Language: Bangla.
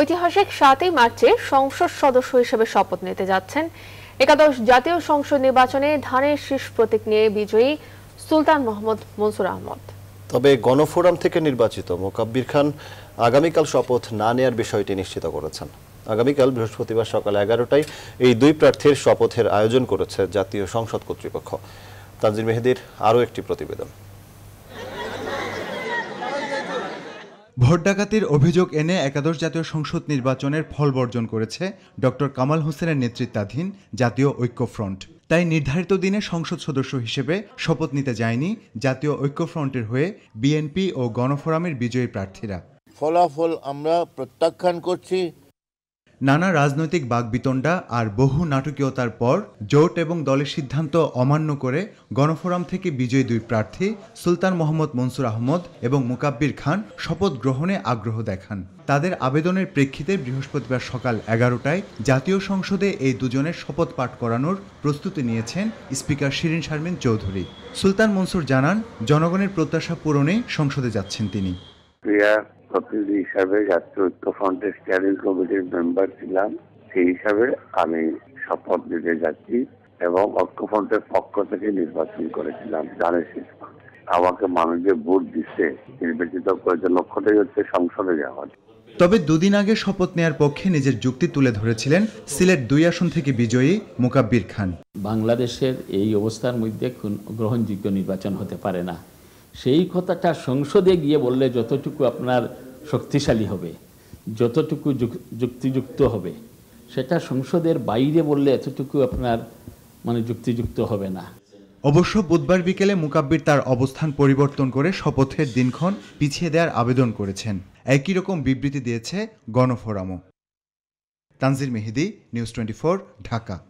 ঐতিহাসিক সাতই মার্চে সংসদ সদস্য হিসেবে শপথ নিতে যাচ্ছেন। একাদশ জাতীয় সংসদ নির্বাচনে ধানের শীষ প্রতীক নিয়ে বিজয়ী সুলতান মোহাম্মদ মনসুর আহমদ। তবে গণফোরাম থেকে নির্বাচিত মোকাব্বির খান আগামীকাল শপথ না নেয়ার বিষয়টি নিশ্চিত করেছেন। আগামীকাল বৃহস্পতিবার সকাল এগারোটায় এই দুই প্রার্থীর শপথের আয়োজন করেছে জাতীয় সংসদ কর্তৃপক্ষ। তানজির মেহেদির আরও একটি প্রতিবেদন। ভোট ডাকাতির অভিযোগ এনে একাদশ জাতীয় সংসদ নির্বাচনের ফল বর্জন করেছে ডক্টর কামাল হোসেনের নেতৃত্বাধীন জাতীয় ঐক্যফ্রন্ট। তাই নির্ধারিত দিনে সংসদ সদস্য হিসেবে শপথ নিতে যায়নি জাতীয় ঐক্যফ্রন্টের হয়ে বিএনপি ও গণফোরামের বিজয়ী প্রার্থীরা। ফলাফল আমরা প্রত্যাখ্যান করছি। নানা রাজনৈতিক বাগবিতণ্ডা আর বহু নাটকীয়তার পর জোট এবং দলের সিদ্ধান্ত অমান্য করে গণফোরাম থেকে বিজয়ী দুই প্রার্থী সুলতান মোহাম্মদ মনসুর আহমদ এবং মুকাব্বির খান শপথ গ্রহণে আগ্রহ দেখান। তাদের আবেদনের প্রেক্ষিতে বৃহস্পতিবার সকাল এগারোটায় জাতীয় সংসদে এই দুজনের শপথ পাঠ করানোর প্রস্তুতি নিয়েছেন স্পিকার শিরিন শারমিন চৌধুরী। সুলতান মনসুর জানান, জনগণের প্রত্যাশা পূরণে সংসদে যাচ্ছেন তিনি। প্রতিনিধি হিসাবে জাতীয় ঐক্য ফ্রন্টের স্টিয়ারিং কমিটির মেম্বার ছিলাম। সেই হিসাবে আমি শপথ নিতে যাচ্ছি এবং ঐক্যফ্রন্টের পক্ষ থেকে নির্বাচন করেছিলাম জানিস আমাকে মানুষ যে ভোট দিচ্ছে নির্বাচিত করেছে। লক্ষ্যটাই হচ্ছে সংসদে যাওয়া। তবে দুদিন আগে শপথ নেয়ার পক্ষে নিজের যুক্তি তুলে ধরেছিলেন সিলেট দুই আসন থেকে বিজয়ী মুকাব্বির খান। বাংলাদেশের এই অবস্থার মধ্যে গ্রহণযোগ্য নির্বাচন হতে পারে না। সেই কথাটা সংসদে গিয়ে বললে যতটুকু আপনার শক্তিশালী হবে, যতটুকু যুক- যুক্তিযুক্ত হবে, সেটা সংসদের বাইরে বললে এতটুকু আপনার মানে যুক্তিযুক্ত হবে না। অবশ্য বুধবার বিকেলে মুকাব্বির তার অবস্থান পরিবর্তন করে শপথের দিনক্ষণ পিছিয়ে দেওয়ার আবেদন করেছেন। একই রকম বিবৃতি দিয়েছে গণফোরামও। Tanzir Mehedi, news twenty Dhaka.